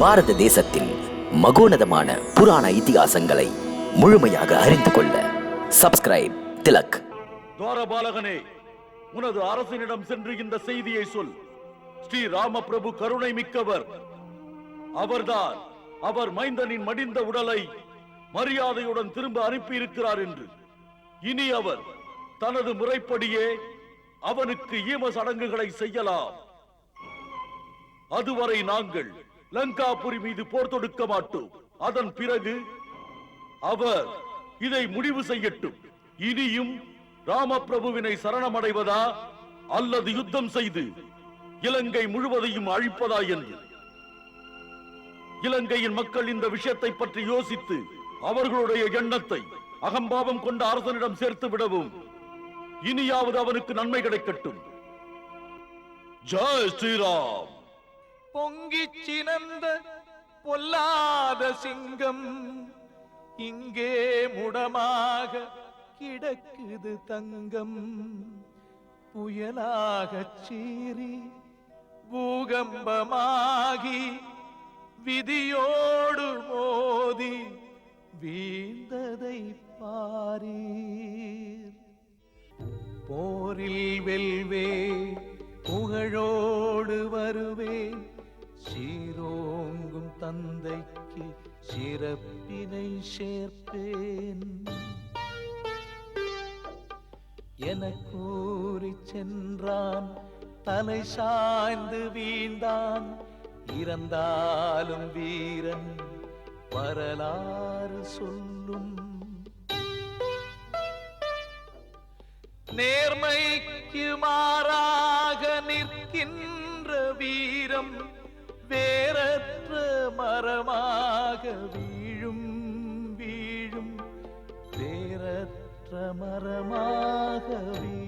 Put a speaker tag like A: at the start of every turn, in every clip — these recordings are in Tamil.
A: பாரத தேசத்தின் மகோனதமான புராண இதிகாசங்களை முழுமையாக அறிந்து கொள்ள சப்ஸ்கிரைப் திலக்.
B: துவாரபாலகனே உனது அரசனிடம் சென்று இந்த செய்தியை சொல். ஸ்ரீ ராமபிரபு கருணை மிக்கவர். அவர்தான் அவர் மைந்தனின் மடிந்த உடலை மரியாதையுடன் திரும்ப அனுப்பி இருக்கிறார் என்று. இனி அவர் தனது முறைப்படியே அவனுக்கு ஈம சடங்குகளை செய்யலாம். அதுவரை நாங்கள் லங்காபுரி மீது போர் தொடுக்க மாட்டோம். அதன் பிறகு அவர் இதை முடிவு செய்யட்டும். இனியும் ராமபிரபுவினை சரணமடைவதா அல்லது யுத்தம் செய்து இலங்கை முழுவதையும் அழிப்பதா என்று. இலங்கையின் மக்கள் இந்த விஷயத்தை பற்றி யோசித்து அவர்களுடைய எண்ணத்தை அகம்பாவம் கொண்ட அரசனிடம் சேர்த்து விடவும் இனியாவது அவனுக்கு நன்மை கிடைக்கட்டும். ஜெய் ஸ்ரீராம்!
C: பொங்கி சினந்த பொல்லாத சிங்கம் இங்கே முடமாக கிடக்குது தங்கம். புயலாகச் சீறி பூகம்பமாகி விதியோடு மோதி வீழ்ந்ததை பாரீர். போரில் வெல்வே புகழோடு வருவேன் சீரோங்கும் தந்தைக்கு சிறப்பினை சேர்ப்பேன். என கூறி சென்றான் தலை சாய்ந்து வீழ்ந்தான். இறந்தாலும் வீரன் வரலாறு சொல்லும். நேர்மைக்கு மாறாக நிற்கின்ற வீரம் வேறற்ற மரமாக வீழும் வீழும். வேறற்ற மரமாக வீழும்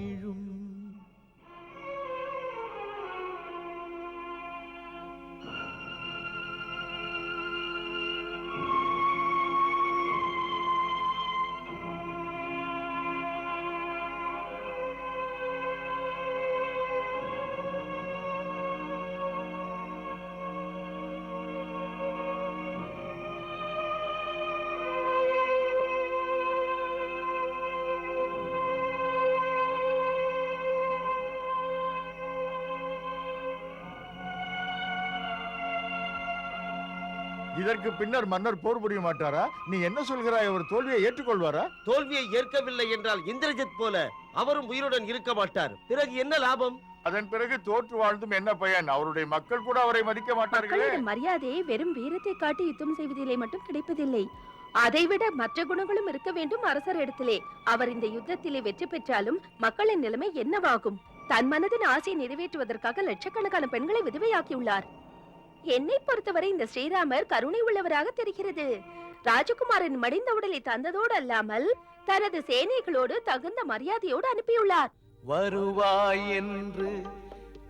D: இதற்கு பின்னர் மன்னர் போர் புரிய மாட்டாரா? நீ என்ன சொல்கிறாய்? அவர் தோல்வியை ஏற்றுக்கொள்வாரா?
E: தோல்வியை ஏற்கவில்லை என்றால் இந்திரஜித் போல அவரும் உயிருடன் இருக்க மாட்டார். பிறகு என்ன லாபம்?
D: அதன் பிறகு தோற்று வாழ்ந்தும் என்ன பயன்? அவருடைய மக்கள் கூட அவரை மதிக்க மாட்டார்களே.
F: மக்களிடம் மரியாதை வெறும் வீரத்தை காட்டி யுத்தம் செய்வதிலே மட்டும் கிடைப்பதில்லை. அதைவிட மற்ற குணங்களும் இருக்க வேண்டும் அரசர் இடத்திலே. அவர் இந்த யுத்தத்திலே வெற்றி பெற்றாலும் மக்களின் நிலைமை என்னவாகும்? தன் மனதின் ஆசையை நிறைவேற்றுவதற்காக லட்சக்கணக்கான பெண்களை விதவையாக்கியுள்ளார். என்னை பொறுத்தவரை இந்த ஸ்ரீராமர் கருணை உள்ளவராக தெரிகிறது. ராஜகுமாரின் மடிந்த உடலை தந்ததோடு அல்லாமல் தனது சேனைகளோடு தகுந்த மரியாதையோடு அனுப்பியுள்ளார்.
C: வருவாய் என்று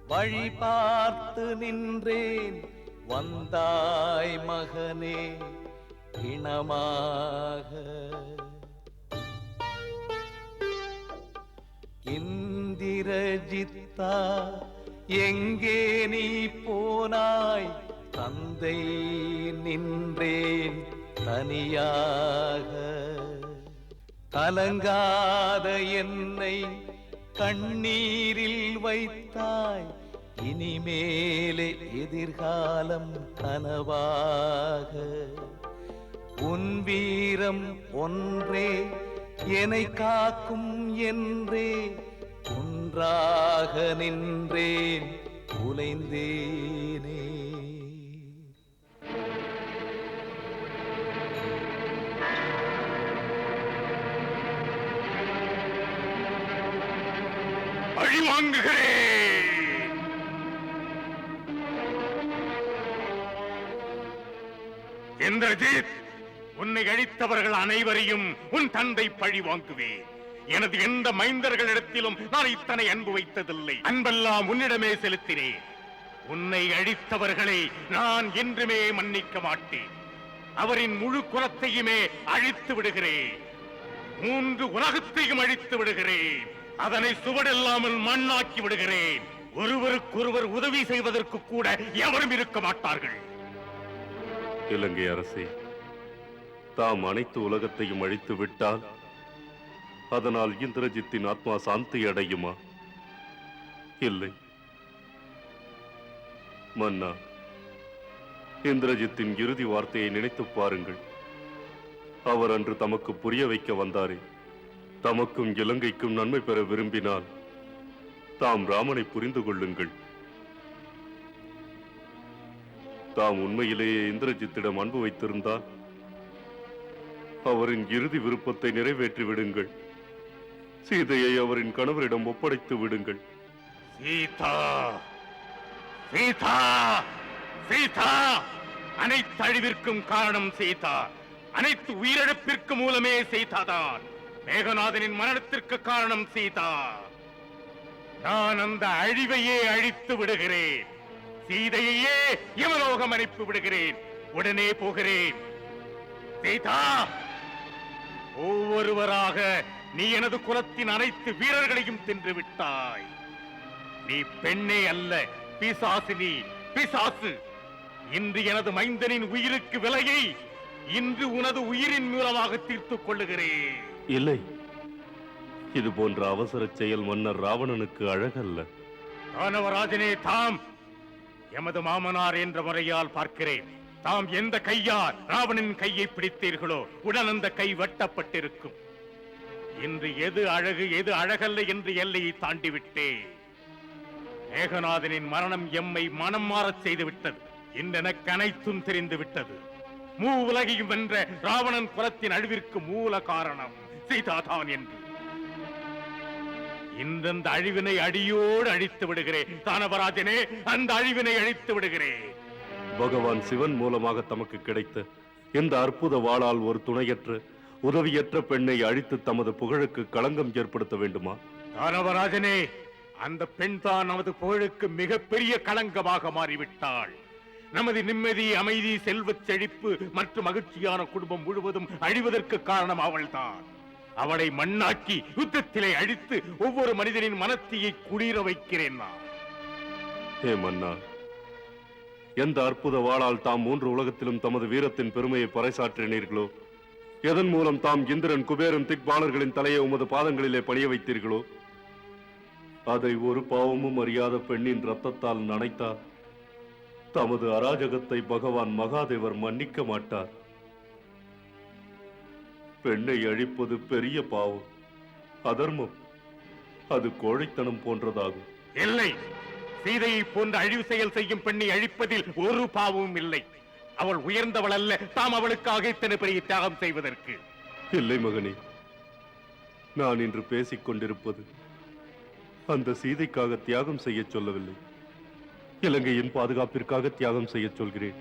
C: வழி பார்த்து நின்றேன். வந்தாய் மகனே இனமாக. இந்திரஜித்தா எங்கே நீ போனாய்? தந்தை நின்றேன் தனியாக. கலங்காத என்னை கண்ணீரில் வைத்தாய். இனிமேலே எதிர்காலம் கனவாக. உன் வீரம் ஒன்றே என்னை காக்கும் என்றே. ஒன்றாக நின்றேன் உலைந்தேனே.
B: பழி வாங்குகிறேன்
G: இந்திரஜித் உன்னை அழித்தவர்கள் அனைவரையும் உன் தந்தை பழி வாங்குவேன். எனது எந்த மைந்தர்களிடத்திலும் நான் இத்தனை அன்பு வைத்ததில்லை. அன்பெல்லாம் உன்னிடமே செலுத்தினேன். உன்னை அழித்தவர்களை நான் என்றுமே மன்னிக்க மாட்டேன். அவரின் முழு குலத்தையுமே அழித்து விடுகிறேன். மூன்று உலகத்தையும் அழித்து விடுகிறேன். அதனை சுவடில்லாமல் மண்ணாக்கி விடுகிறேன். ஒருவருக்கொருவர் உதவி செய்வதற்கு கூட எவரும் இருக்க மாட்டார்கள்.
H: இலங்கை அரசே தாம் அனைத்து உலகத்தையும் அழித்து விட்டால் அதனால் இந்திரஜித்தின் ஆத்மா சாந்தி அடையுமா? இல்லை. மன்னா இந்திரஜித்தின் இறுதி வார்த்தையை நினைத்துப் பாருங்கள். அவர் அன்று தமக்கு புரிய வைக்க வந்தாரே. தமக்கும் இலங்கைக்கும் நன்மை பெற விரும்பினால் தாம் ராமனை புரிந்து கொள்ளுங்கள். தாம் உண்மையிலேயே இந்திரஜித்திடம் அன்பு வைத்திருந்தால் அவரின் இறுதி விருப்பத்தை நிறைவேற்றி விடுங்கள். சீதையை அவரின் கணவரிடம் ஒப்படைத்து விடுங்கள். சீதா! சீதா! சீதா! அனைத்து அழிவிற்கும் காரணம் சீதா. அனைத்து உயிரிழப்பிற்கு மூலமே சீதாதான். மேகநாதனின் மரணத்திற்கு காரணம் சீதா. நான் அந்த அழிவையே அழித்து விடுகிறேன். சீதையையே யமலோகம் அனுப்பி விடுகிறேன். உடனே போகிறேன். சீதா! ஒவ்வொருவராக நீ எனது குலத்தின் அனைத்து வீரர்களையும் தின்று விட்டாய். நீ பெண்ணே அல்ல பிசாசினி பிசாசு! இன்று எனது மைந்தனின் உயிருக்கு விலையை இன்று உனது உயிரின் மூலமாக தீர்த்துக் கொள்ளுகிறேன். இல்லை. இது போன்ற அவசர செயல் மன்னர் ராவணனுக்கு அழகல்ல. தானவராஜனே தாம்! எமது மாமனார் என்ற முறையால் பார்க்கிறேன். தாம் எந்த கையால் ராவணன் கையை பிடித்தீர்களோ உடன் அந்த கை வெட்டப்பட்டிருக்கும். இன்று எது அழகு எது அழகல்ல என்று எல்லையை தாண்டி விட்டேன் மேகநாதனின் மரணம் எம்மை மனம் மாறச் செய்துவிட்டது. விட்டது அனைத்தும் தெரிந்து விட்டது மூ உலகையும் வென்ற ராவணன் குலத்தின் அழிவிற்கு மூல காரணம். சீதாதான் என்று. இந்தந்த அழிவினை அடியோடு அழித்து விடுகிறேன் தானவராஜனே அந்த அழிவினை அழித்து விடுகிறேன் பகவான் சிவன் மூலமாக தமக்கு கிடைத்த இந்த அற்புத வாளால் ஒரு துணையற்ற உதவியற்ற பெண்ணை அழித்து தமது புகழுக்கு களங்கம் ஏற்படுத்த வேண்டுமா? தானவராஜனே அந்த பெண் தான் நமது புகழுக்கு மிகப்பெரிய களங்கமாக மாறிவிட்டாள். நமது நிம்மதி அமைதி செல்வச் செழிப்பு மற்றும் மகிழ்ச்சியான குடும்பம் முழுவதும் அழிவதற்கு காரணம் அவள்தான். அவளை மண்ணாக்கி யுத்தத்திலே அழித்து ஒவ்வொரு மனிதனின் மனத்தையை குளிர வைக்கிறேன் நான். ஏ மன்னா எந்த அற்புத வாளால் தாம் மூன்று உலகத்திலும் தமது வீரத்தின் பெருமையை பறைசாற்றினீர்களோ? எதன் மூலம் தாம் இந்திரன் குபேரன் திக்பாலர்களின் தலையை உமது பாதங்களிலே பணிய வைத்தீர்களோ? அதை ஒரு பாவமும் அறியாத பெண்ணின் ரத்தத்தால் நனைத்தார். தமது அராஜகத்தை பகவான் மகாதேவர் மன்னிக்க மாட்டார். பெண்ணை அழிப்பது பெரிய பாவம். அதர்மம் அது கோழைத்தனம் போன்றதாகும். இல்லை. சீதையை போன்ற அழிவு செயல் செய்யும் பெண்ணை அழிப்பதில் ஒரு பாவமும் இல்லை. அவள் உயர்ந்தவள் அல்ல. தாம் அவளுக்காக இத்தனை பெரிய தியாகம் செய்வதற்கு. இல்லை மகனே. நான் இன்று பேசிக் கொண்டிருப்பது அந்த சீதைக்காக தியாகம் செய்ய சொல்லவில்லை. இலங்கையின் பாதுகாப்பிற்காக தியாகம் செய்ய சொல்கிறேன்.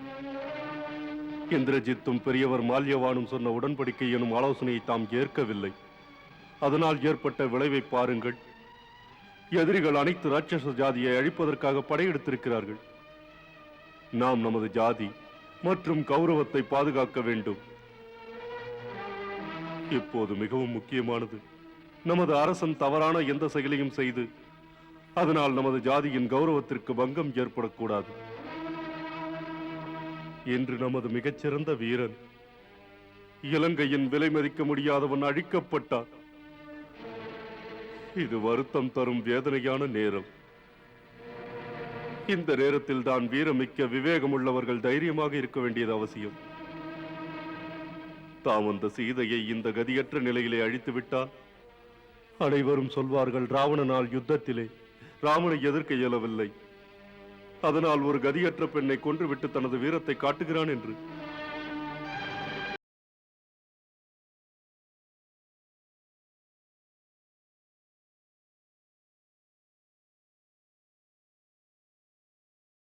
H: இந்திரஜித்தும் பெரியவர் மால்யவானும் சொன்ன உடன்படிக்கை எனும் ஆலோசனையை தாம் ஏற்கவில்லை. அதனால் ஏற்பட்ட விளைவை பாருங்கள். எதிரிகள் அனைத்து ராட்சச ஜாதியை அழிப்பதற்காக படையெடுத்திருக்கிறார்கள். நாம் நமது ஜாதி மற்றும் கௌரவத்தை பாதுகாக்க வேண்டும். இப்போது மிகவும் முக்கியமானது. நமது அரசன் தவறான எந்த செயலையும் செய்து அதனால் நமது ஜாதியின் கௌரவத்திற்கு பங்கம் ஏற்படக்கூடாது. இன்று நமது மிகச்சிறந்த வீரன். இலங்கையின் விலை மதிக்க முடியாதவன் அழிக்கப்பட்டார் இது வருத்தம் தரும் வேதனையான நேரம். இந்த நேரத்தில் தான் வீரமிக்க விவேகம் உள்ளவர்கள் தைரியமாக இருக்க வேண்டியது அவசியம். தாம் அந்த சீதையை இந்த கதியற்ற நிலையிலே அழித்து விட்டால் அனைவரும் சொல்வார்கள் ராவணனால் யுத்தத்திலே ராமனை எதிர்க்க இயலவில்லை. அதனால் ஒரு கதியற்ற பெண்ணை கொன்றுவிட்டு தனது வீரத்தை காட்டுகிறான் என்று.